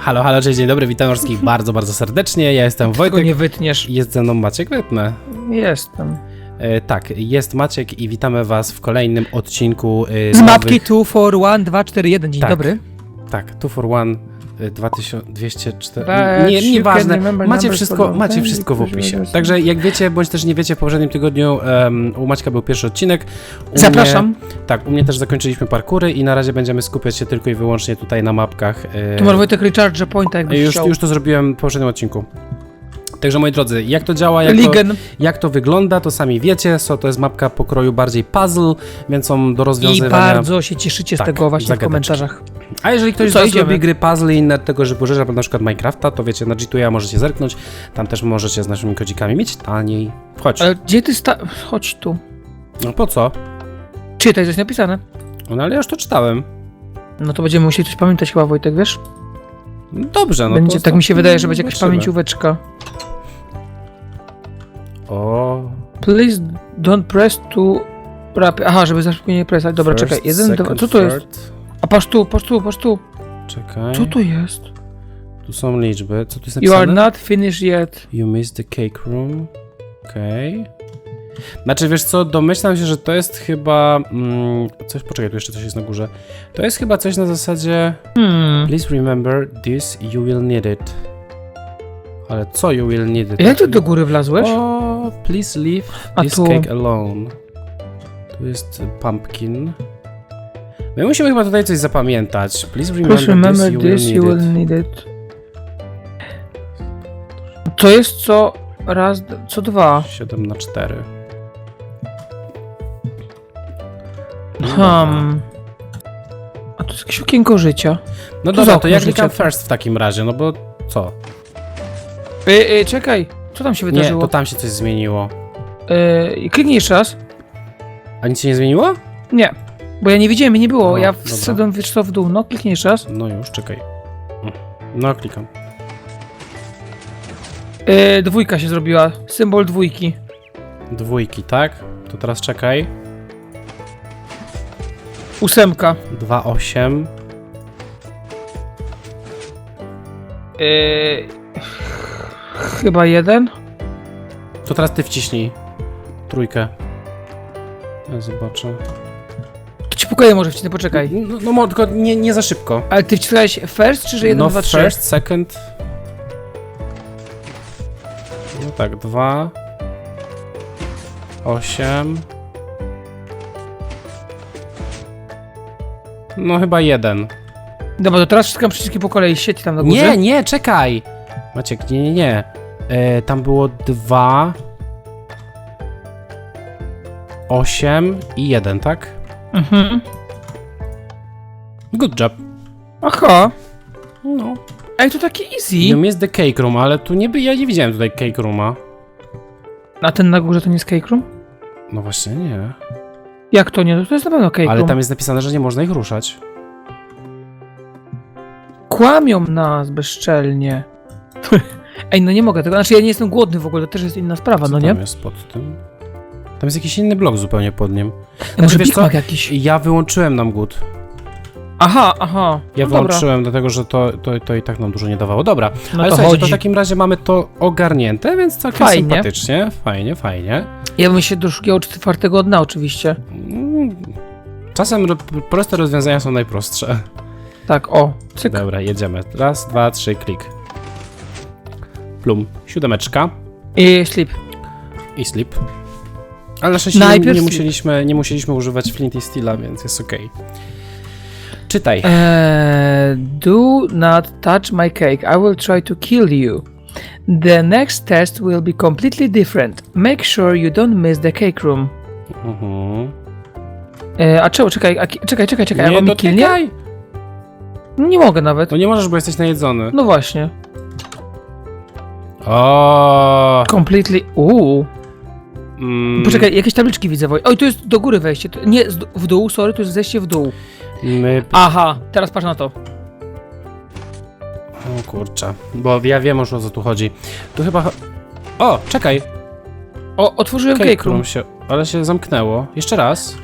Halo, halo, cześć, dzień dobry, witam wszystkich bardzo, bardzo serdecznie. Ja jestem Wojtek, nie wytniesz. jest ze mną Maciek Wytnę. Jestem. E, tak, jest Maciek i witamy was w kolejnym odcinku e, Z nowych- mapki 2 for 1, 2, 4, 1. Dzień Tak. dobry. Tak, 2 for 1 e, 2204. But Nie, nieważne. Macie wszystko, macie wszystko w opisie. Także jak wiecie, bądź też nie wiecie, w poprzednim tygodniu em, u Maćka był pierwszy odcinek. U Zapraszam. Mnie, tak, u mnie też zakończyliśmy parkury i na razie będziemy skupiać się tylko i wyłącznie tutaj na mapkach. e, Tu masz Wojtek Recharge Pointa, jakbyś już, chciał. już to zrobiłem w poprzednim odcinku. Także moi drodzy, jak to działa, jak to, jak to wygląda, to sami wiecie. So, to jest mapka pokroju bardziej puzzle, więc są do i rozwiązywania. bardzo się cieszycie z Tak, tego właśnie w komentarzach. A jeżeli ktoś To z lubi gry puzzle i inne tego, że pożycza na przykład Minecrafta, to wiecie, na G2A możecie zerknąć. Tam też możecie z naszymi kodzikami mieć taniej. Chodź. Ale gdzie ty sta... Chodź tu. No po co? Czytaj, jest napisane. No ale ja już to czytałem. No to będziemy musieli coś pamiętać chyba, Wojtek, wiesz? No dobrze, no będzie, to, tak mi się wydaje, że będzie jakaś zobaczymy. pamięcióweczka. O, Please don't press to... Aha, żeby za szybko nie presać. Dobra, first, czekaj. Jeden, dwa... second, Co to jest? third. Patrz tu, patrz tu, patrz tu. Czekaj. Co to jest? Tu są liczby. Co tu jest You napisane? are not finished yet. You missed the cake room. Okej. Znaczy, wiesz co, domyślam się, że to jest chyba... Mm, coś, poczekaj, tu jeszcze coś jest na górze. To jest chyba coś na zasadzie... Hmm. Please remember this, you will need it. Ale co you will need it? Jak ty do góry wlazłeś? O, please leave A this tu... cake alone. Tu jest pumpkin. My musimy chyba tutaj coś zapamiętać. Please remember, Please remember this, you will this, need you it. will need it. To jest co raz, co dwa. 7 na 4. Hmm. A to jest jakieś okienko życia. No dobra, to okno ja życia. first w takim razie, no bo co? Ej, ej, czekaj. Co tam się Nie, wydarzyło? to tam się coś zmieniło. Ej, kliknij jeszcze raz. A nic się nie zmieniło? Nie. Bo ja nie widziałem, mnie nie było. No, ja dobra. wszedłem wiesz co w dół. No, kliknij jeszcze raz. No już, czekaj. No, klikam. Ej, dwójka się zrobiła. Symbol dwójki. Dwójki, tak? To teraz czekaj. Ósemka. 2, 8. Ej, chyba jeden. To teraz ty wciśnij. Trójkę. Ja zobaczę. Pokoje może wcisnę, poczekaj. No, no mo- tylko nie, nie za szybko. Ale ty wcisnąłeś first, czy że jeden, no dwa, trzy? first, second. No tak, dwa. Osiem. No chyba jeden. Dobra, to teraz wciskam przyciski po kolei. Sieć tam na górze. Nie, nie, czekaj! Maciek, nie, nie, nie. E, tam było dwa. Osiem i jeden, tak? Mhm. Good job. Aha. No. Ej, to takie easy. You missed the cake room, ale tu nie by, ja nie widziałem tutaj cake rooma. A ten na górze to nie jest cake room? No właśnie nie. Jak to nie? To jest na pewno cake Ale room. tam jest napisane, że nie można ich ruszać. Kłamią nas bezczelnie. Ej, no nie mogę tego. Znaczy ja nie jestem głodny w ogóle, to też jest inna sprawa, Co no nie? tam jest pod tym? Tam jest jakiś inny blok zupełnie pod nim. Ja może wiesz Big co? Mac jakiś. Ja wyłączyłem nam głód. Aha, aha. Ja no dobra. wyłączyłem, dlatego że to, to, to i tak nam dużo nie dawało. Dobra, No ale to słuchajcie, to w chodzi. takim razie mamy to ogarnięte, więc całkiem Fajnie. sympatycznie. Fajnie, fajnie. Ja bym się doszukiwał czwartego dna oczywiście. Mm, Czasem ro- proste rozwiązania są najprostsze. Tak, o. Cyk. Dobra, jedziemy. Raz, dwa, trzy, klik. Plum. Siódemeczka. I sleep. I slip. Ale nie, Najpierw nie, musieliśmy, nie musieliśmy używać flint i steela, więc jest okej. Czytaj. Eee, do not touch my cake. I will try to kill you. The next test will be completely different. Make sure you don't miss the cake room. Mhm. Eee, a czemu? Czekaj, a, czekaj, czekaj, czekaj. Nie dotykaj! Nie mogę nawet. No nie możesz, bo jesteś najedzony. No właśnie. O. Completely. Uuu. Mm, Poczekaj, jakieś tabliczki widzę. Woj. Oj, tu jest do góry wejście. Nie, z- w dół, sorry, to jest zejście w dół. My... Aha, teraz patrz na to. O kurczę. Bo ja wiem już o co tu chodzi. Tu chyba... cho- O, czekaj. O, otworzyłem Cake cake room. room się... Ale się zamknęło. Jeszcze raz.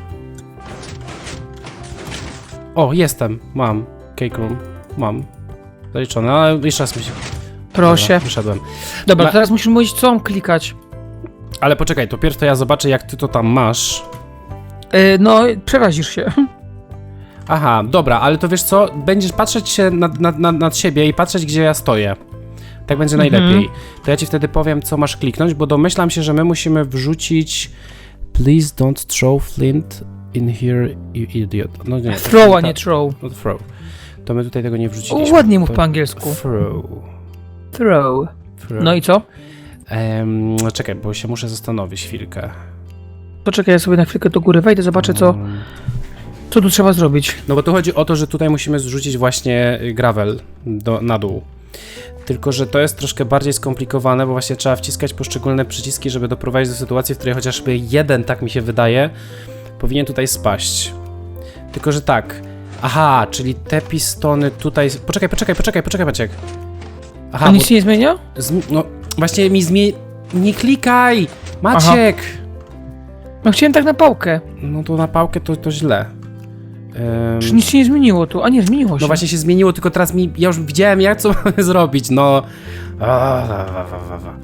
O, jestem. Mam. Cake room. Mam. Zaliczone, ale jeszcze raz mi się... Proszę. Dobra, wyszedłem. Dobra, Ma- teraz musisz mówić, co mam klikać. Ale poczekaj, to pierw to ja zobaczę, jak ty to tam masz. Yy, no, przerazisz się. Aha, dobra, ale to wiesz co? Będziesz patrzeć się nad, nad, nad, nad siebie i patrzeć, gdzie ja stoję. Tak będzie Mhm. najlepiej. To ja ci wtedy powiem, co masz kliknąć, bo domyślam się, że my musimy wrzucić Please don't throw flint in here, you idiot. No nie. Throw, a tak, nie throw. No throw. To my tutaj tego nie O, wrzuciliśmy. ładnie mów po angielsku. Throw. Throw. throw. No i co? No czekaj, bo się muszę zastanowić chwilkę. Poczekaj, ja sobie na chwilkę do góry wejdę, zobaczę, co, co tu trzeba zrobić. No bo tu chodzi o to, że tutaj musimy zrzucić właśnie y, gravel do, na dół. Tylko, że to jest troszkę bardziej skomplikowane, bo właśnie trzeba wciskać poszczególne przyciski, żeby doprowadzić do sytuacji, w której chociażby jeden, tak mi się wydaje, powinien tutaj spaść. Tylko, że tak. Aha, czyli te pistony tutaj... Poczekaj, poczekaj, poczekaj, poczekaj, Maciek. Aha, A bo nic się nie zmienia? zmi- no właśnie mi zmieni... Nie klikaj! Maciek! No chciałem tak na pałkę. No to na pałkę to, to źle. Em, Czy nic się nie zmieniło tu? A nie, zmieniło się. No właśnie się zmieniło, tylko teraz mi. Ja już widziałem, jak co mamy zrobić, no. A, wa, wa, wa, wa, wa.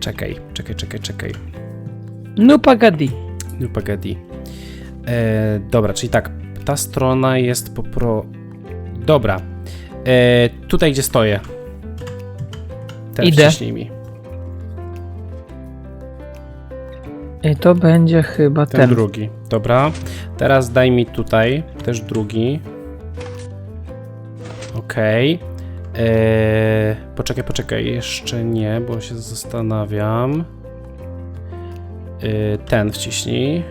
Czekaj, czekaj, czekaj, czekaj. No pagadi. No pagadi. E, dobra, czyli tak, ta strona jest po pro. Dobra. E, tutaj, gdzie stoję. Teraz Idę. wciśnij mi. I to będzie chyba Ten, ten. drugi. Dobra. Teraz daj mi tutaj też drugi. Okej. Eee, poczekaj, poczekaj. Jeszcze nie, bo się zastanawiam. Eee, ten wciśnij.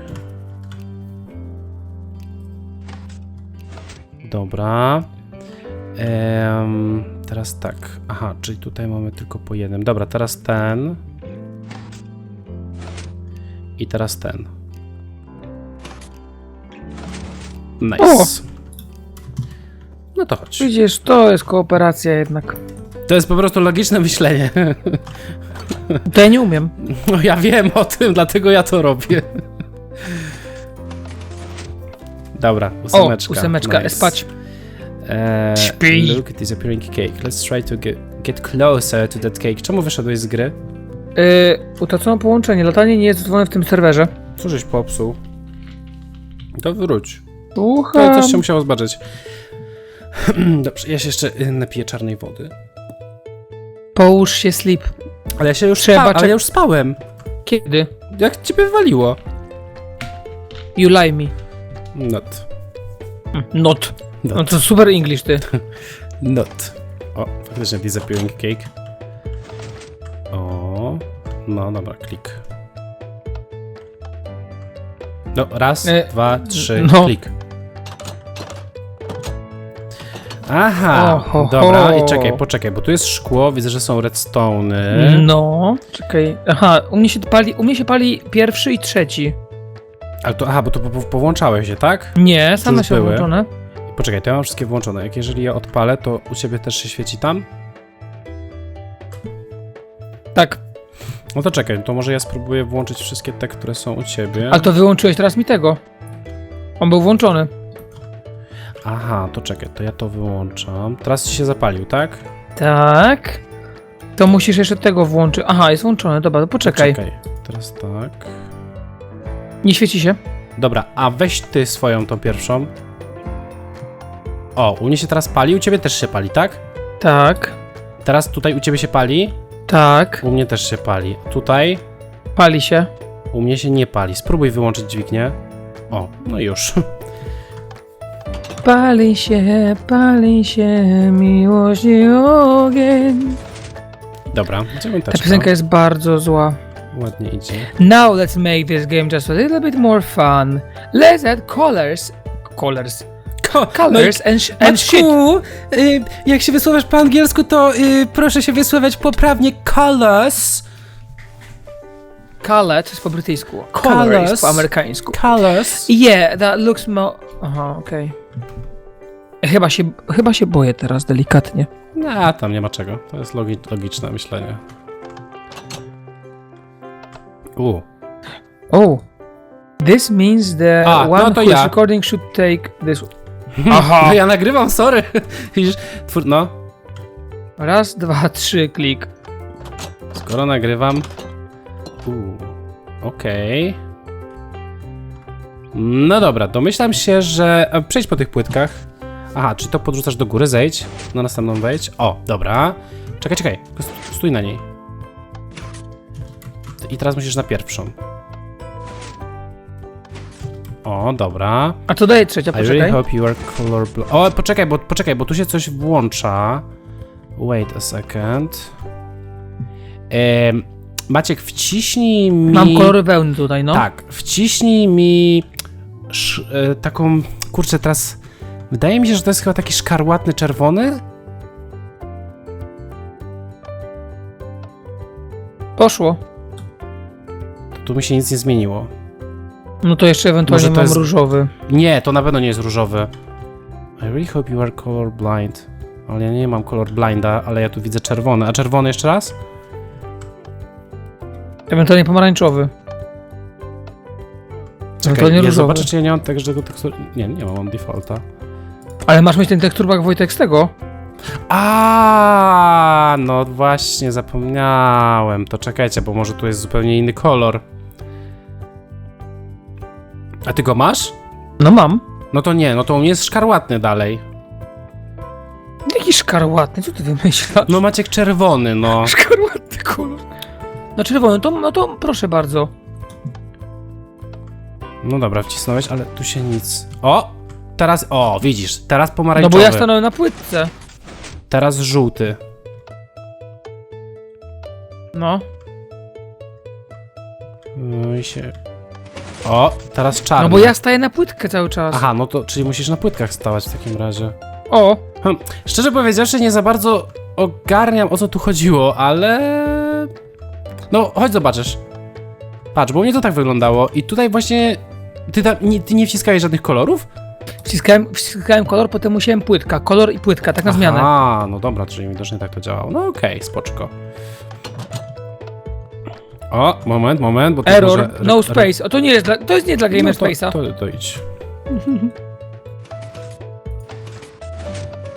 Dobra. Em, teraz tak. Aha, czyli tutaj mamy tylko po jednym. Dobra, teraz ten. I teraz ten. Nice. No to chodź. Widzisz, to jest kooperacja jednak. To jest po prostu logiczne myślenie. To ja nie umiem. No ja wiem o tym, dlatego ja to robię. Dobra, O, ósemeczka. ósemeczka, nice. spać. Eee, Śpi. look at disappearing cake. Let's try to get, get closer to that cake. Czemu wyszedłeś z gry? Yy, utracono połączenie. Latanie nie jest dozwolone w tym serwerze. Co żeś popsuł? To wróć. To Słucham. też się musiało zobaczyć. Dobrze, ja się jeszcze y, napiję czarnej wody. Połóż się, sleep. Ale ja się już Trzeba spa- ale czek- ja już spałem. Kiedy? Jak ciebie wywaliło? You lie me. Not. Not. Not. No to super English, ty. Not. O, faktycznie disappearing cake. O, no dobra, klik. No, raz, E, dwa, trzy, no. klik. Aha, dobra, i czekaj, poczekaj, bo tu jest szkło, widzę, że są redstone'y. No, czekaj. Aha, u mnie się pali, u mnie się pali pierwszy i trzeci. Ale to, aha, bo to po, po, powłączałeś się, tak? Nie, same już się były? włączone. Poczekaj, to ja mam wszystkie włączone. Jak jeżeli je odpalę, to u ciebie też się świeci tam? Tak, No to czekaj, to może ja spróbuję włączyć wszystkie te, które są u ciebie. ale to wyłączyłeś teraz mi tego. On był włączony. Aha, to czekaj, to ja to wyłączam. Teraz ci się zapalił, tak? Tak. To musisz jeszcze tego włączyć. Aha, jest włączony, dobra, to poczekaj. Czekaj, teraz tak. Nie świeci się. Dobra, a weź ty swoją tą pierwszą. O, u mnie się teraz pali, u ciebie też się pali, tak? Tak, Teraz tutaj u ciebie się pali, tak. u mnie też się pali. Tutaj Pali się. u mnie się nie pali. Spróbuj wyłączyć dźwignię. O, no już. Pali się, pali się, miłość i ogień. Dobra, Ta piosenka jest bardzo zła. Ładnie idzie. Now let's make this game just a little bit more fun. Let's add colors. Colors. Ko- Colors and, sh- and shit. Maćku, y, jak się wysławiasz po angielsku, to y, proszę się wysławiać poprawnie colors. Color to jest po brytyjsku. Colors. Color jest po amerykańsku. Colors. Yeah, that looks more... Aha, okej. Chyba się, chyba się boję teraz delikatnie. A, tam nie ma czego. To jest logi logiczne myślenie. U. Oh. This means the A, no one to who is ja. recording should take this... Aha. No ja nagrywam, sorry. Widzisz, twór, no. Raz, dwa, trzy, klik. Skoro nagrywam... Uuu, okej. No dobra, domyślam się, że... a, Przejdź po tych płytkach. Aha, czy to podrzucasz do góry? Zejdź. Na następną wejdź. O, dobra. Czekaj, czekaj. Stój na niej. I teraz musisz na pierwszą. O, dobra. A to daje trzecia, I really poczekaj. hope you are colorblind. O, poczekaj, bo poczekaj, bo tu się coś włącza. Wait a second. Em, Maciek, wciśnij mi. Mam kolory wełny tutaj, no. Tak, wciśnij mi sz, e, taką. Kurczę, teraz. Wydaje mi się, że to jest chyba taki szkarłatny czerwony. Poszło. Tu mi się nic nie zmieniło. No to jeszcze ewentualnie Może to mam jest- różowy. Nie, to na pewno nie jest różowy. I really hope you are colorblind. Ale ja nie mam colorblinda, ale ja tu widzę czerwony. A czerwony jeszcze raz? Ewentualnie pomarańczowy. Czekaj, Ewentualnie ja różowy. zobaczę, czy ja nie mam tego tekstury. Nie, nie mam, mam defaulta. Ale masz mieć ten teksturbak Wojtek z tego? A, no właśnie, zapomniałem. To czekajcie, bo może tu jest zupełnie inny kolor. A ty go masz? No mam. No to nie, no to mnie jest szkarłatny dalej. Jaki szkarłatny, co ty wymyślasz? No Maciek czerwony, no. Szkarłatny kolor. No czerwony, to, no to proszę bardzo. No dobra, wcisnąłeś, ale tu się nic... O! Teraz, o, widzisz, teraz No pomarańczowy. bo ja stanąłem na płytce. Teraz żółty. No. No i się... O, teraz czarny. No bo ja staję na płytkę cały czas. Aha, no to, czyli musisz na płytkach stawać w takim razie. O, Szczerze powiedziawszy, nie za bardzo ogarniam o co tu chodziło, ale. No, chodź zobaczysz. Patrz, bo u mnie to tak wyglądało i tutaj właśnie. Ty, tam, nie, ty nie wciskałeś żadnych kolorów? wciskałem, wciskałem kolor, potem musiałem płytka. Kolor i płytka, tak na zmianę. A, no dobra, czyli widocznie tak to działało. No okej, spoczko. O, moment, moment, bo to Error, może... no space. O, to nie jest dla, to jest nie dla Gamer no, to, Space'a. to, to idź.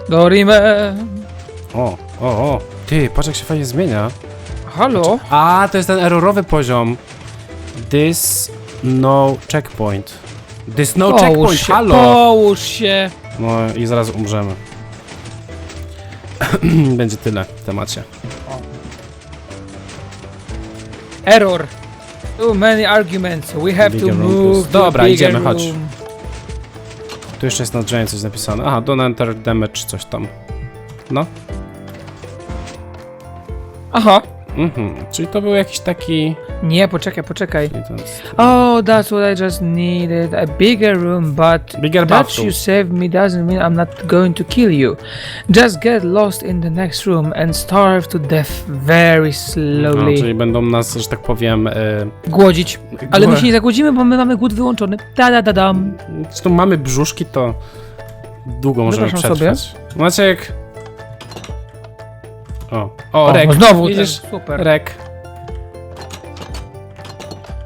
Dorime. O, o, o. Ty, patrz jak się fajnie zmienia. Halo? A, to jest ten errorowy poziom. This no checkpoint. This no Połóż checkpoint, się, halo! połóż się. No i zaraz umrzemy. Będzie tyle w temacie. Error. Too many arguments. We have Bigger to room, move to Dobra, bigger idziemy, chodź. room. Tu jeszcze jest na drzwiach coś napisane. Aha, don't enter damage, coś tam. No. Aha. Mhm, czyli to był jakiś taki... Nie, poczekaj, poczekaj. Oh, that's what I just needed. A bigger room, but Bigger that you saved me doesn't mean I'm not going to kill you. Just get lost in the next room and starve to death very No, slowly. czyli będą nas, że tak powiem... E, Głodzić. Ale my się nie zagłodzimy, bo my mamy głód wyłączony. Da da da dam. Zresztą mamy brzuszki, to długo możemy przetrwać. Maciek. O, o, O, Rek. znowu Widzisz? ten, super. Rek.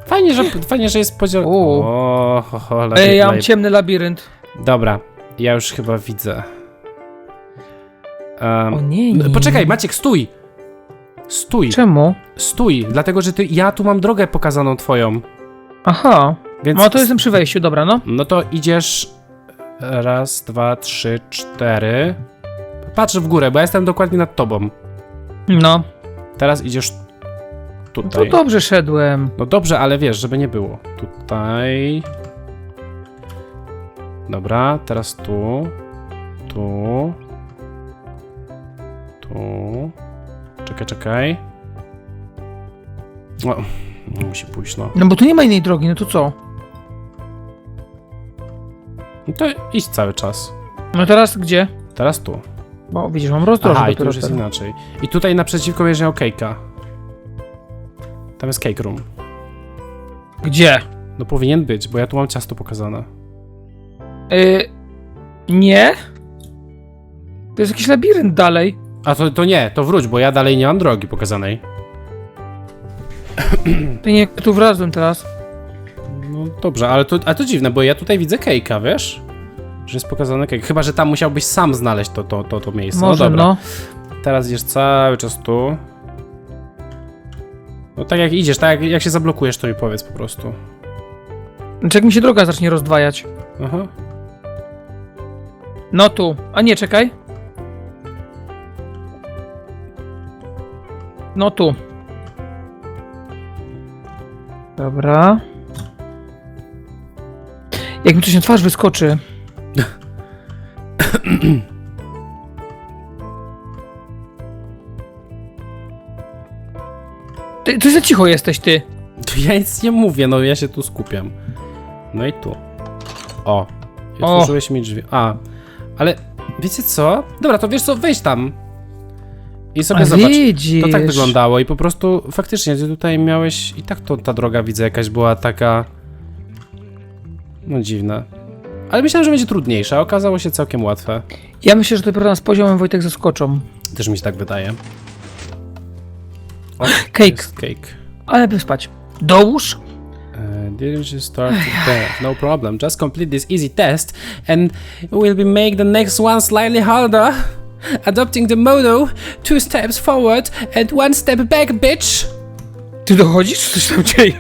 Fajnie, że, fajnie, że jest podział. U. O, ho, ho, Ej, ja mam ciemny labirynt. Dobra, ja już chyba widzę. Um, O nie, nie. Poczekaj, Maciek, stój! Stój, Czemu? stój, dlatego że ty, ja tu mam drogę pokazaną twoją, Aha. więc... No to jestem przy wejściu, dobra, no. No to idziesz. Raz, dwa, trzy, cztery. Patrz w górę, bo ja jestem dokładnie nad tobą. No. Teraz idziesz To tutaj. dobrze szedłem. No dobrze, ale wiesz, żeby nie było. Tutaj. Dobra, teraz tu. Tu. Tu. Czekaj, czekaj. O, musi pójść, no. No bo tu nie ma innej drogi, no to co? No to idź cały czas. No teraz gdzie? Teraz tu. Bo widzisz, mam rozdroże Aha, i tu dopiero już jest inaczej. I tutaj naprzeciwko będzie miał cake'a. Tam jest cake room. Gdzie? No powinien być, bo ja tu mam ciasto pokazane. Y... Nie? To jest jakiś labirynt dalej. A to, to nie, to wróć, bo ja dalej nie mam drogi pokazanej. To nie, tu wrazłem teraz. No dobrze, ale to, ale to dziwne, bo ja tutaj widzę cake'a, wiesz? Że jest pokazane cake. Chyba, że tam musiałbyś sam znaleźć to, to, to, to miejsce. Może, no dobra. no. teraz idziesz cały czas tu. No tak jak idziesz, tak jak, jak się zablokujesz, to mi powiedz po prostu. Znaczy jak mi się droga zacznie rozdwajać. Aha. No tu. A nie, czekaj. No tu. Dobra. Jak mi coś na twarz wyskoczy. Ty, ty za cicho jesteś, ty. To ja nic nie mówię, no ja się tu skupiam. No i tu. O. I O. Otworzyłeś mi drzwi. A. Ale wiecie co? Dobra, to wiesz co, wejdź tam. I sobie A zobacz. widzisz. To tak wyglądało i po prostu faktycznie ty tutaj miałeś i tak to ta droga widzę jakaś była taka no dziwna. Ale myślałem, że będzie trudniejsza, okazało się całkiem łatwe. Ja myślę, że dopiero nas poziomem Wojtek zaskoczą. Też mi się tak wydaje. O, Cake. jest cake. Ale by spać. Dołóż. Uh, didn't you start there? No problem. Just complete this easy test and we'll be make the next one slightly harder. Adopting the motto two steps forward and one step back, bitch. Ty dochodzisz? Co się tam dzieje?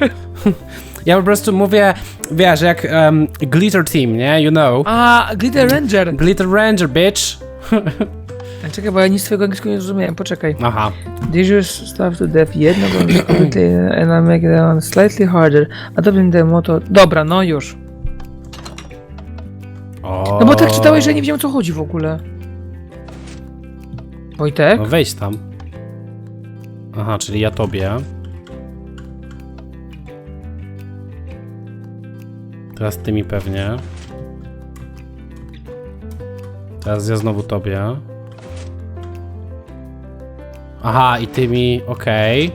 Ja po prostu mówię, wiesz, jak um, Glitter Team, nie? You know. A, Glitter Ranger. Glitter Ranger, bitch. Czekaj, bo ja nic twojego angielskiego nie zrozumiałem. Poczekaj. Aha. Dangerous stuff to death. Jedno, bo and I make it one slightly harder. Adopting the motto. Dobra, no już. No bo tak czytałeś, że nie wiedziałem o co chodzi w ogóle. Wojtek? No wejdź tam. Aha, czyli ja tobie. Teraz ty mi pewnie. Teraz ja znowu tobie. Aha, i ty mi, okej.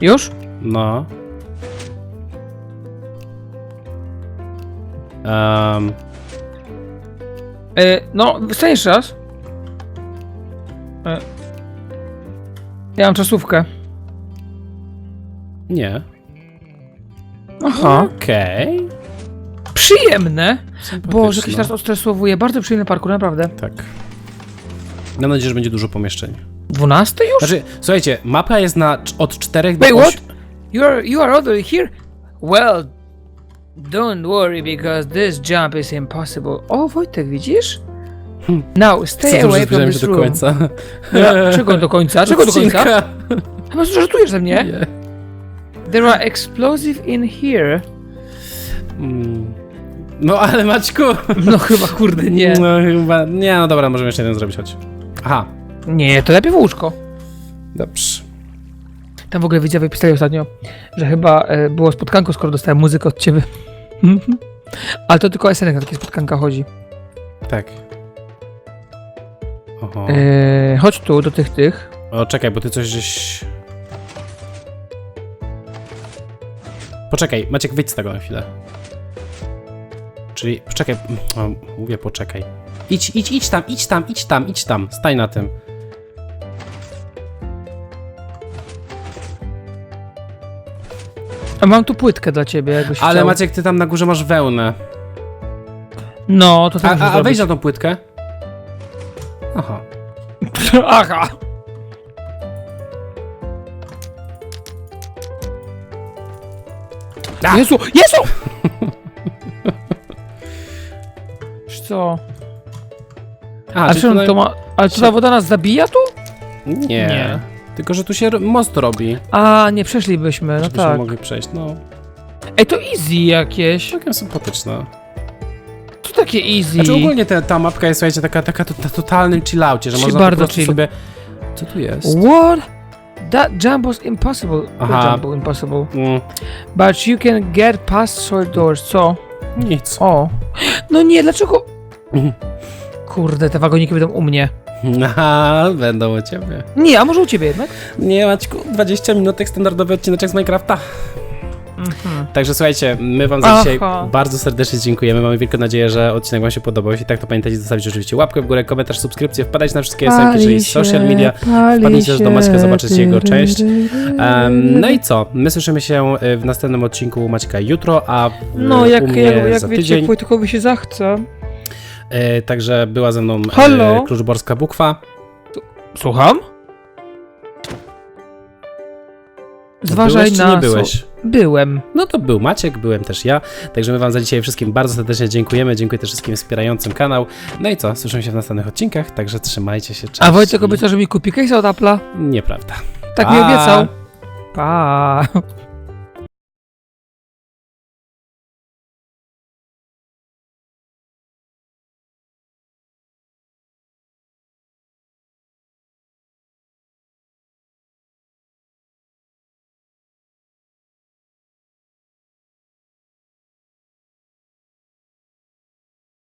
Już? No. Um, E, no, wstań jeszcze raz. E, ja mam czasówkę. nie. Aha. Okej. Przyjemne. Boże, jakiś nas odstresowuje. Bardzo przyjemny parkour, naprawdę. Tak. Mam nadzieję, że będzie dużo pomieszczeń. 12 już? Znaczy, słuchajcie, mapa jest na, cz- od 4 do Wait, 8. what? You are you are already here? Well, don't worry because this jump is impossible. O, Wojtek, widzisz? Now, stay away from this się do room. końca? Ja, czego do końca? Czego do końca? Odcinka. Chyba żartujesz ze mnie? Nie. There are explosive in here. Mm. No ale Maćku! No chyba, kurde, nie. No chyba, nie no dobra, możemy jeszcze jeden zrobić, chodź. Aha, Nie, to lepiej w łóżko. dobrze. Tam w ogóle widzowie pisali ostatnio, że chyba e, było spotkanko, skoro dostałem muzykę od ciebie. Ale to tylko SNK na takie spotkanka chodzi. Tak. Oho. E, chodź tu, do tych, tych. O, czekaj, bo ty coś żeś... Poczekaj, Maciek, wyjdź z tego na chwilę. Czyli, poczekaj, o, mówię poczekaj. Idź, idź, idź tam, idź tam, idź tam, idź tam, staj na tym. A mam tu płytkę dla ciebie, jakbyś Ale chciał. Maciek, ty tam na górze masz wełnę. No, to A, tak a, a wejdź na tą płytkę. Aha. Aha! A! Jezu! Jezu! Wiesz co? A, A czyli czy tutaj- to ma... Ale to ta woda nas zabija tu? Nie. Nie. Tylko, że tu się ro- most robi. A, nie przeszlibyśmy, no Żebyśmy tak. mogli przejść. No, Ej, to easy jakieś. całkiem sympatyczne. To takie easy. Znaczy ogólnie ta, ta mapka jest, słuchajcie, taka, taka to, na totalnym chillaucie, że można bardzo po prostu chill. sobie... Co tu jest? What? That jump was impossible. Aha. Impossible. Mm, But you can get past short doors, co? nic. O. No nie, dlaczego? Mhm. Kurde, te wagoniki będą u mnie. Aha, będą u ciebie. Nie, a może u ciebie jednak? Nie, Maćku, 20 minutek, standardowy odcineczek z Minecrafta. Mhm. Także słuchajcie, my wam za Aha. dzisiaj bardzo serdecznie dziękujemy. Mamy wielką nadzieję, że odcinek wam się podobał. Jeśli tak, to pamiętajcie zostawić oczywiście łapkę w górę, komentarz, subskrypcję, wpadać na wszystkie SMki, czyli social media. Wpadnijcie też do Maćka zobaczyć jego część. Em, no i co? My słyszymy się y, w następnym odcinku u Maćka jutro, a No, u jak, mnie jak, jak za wiecie, tydzień. Wojtkowi się zachce. E, także była ze mną Halo? e, Kluczborska Bukwa. Słucham? Zważaj byłeś, czy na... nie byłeś? Byłem. No to był Maciek, byłem też ja. Także my wam za dzisiaj wszystkim bardzo serdecznie dziękujemy. Dziękuję też wszystkim wspierającym kanał. No i co, słyszymy się w następnych odcinkach, także trzymajcie się. Cześć. A Wojtek I- obiecał, że mi kupi case od Apple'a. Nieprawda. Tak Pa! mi obiecał. Pa.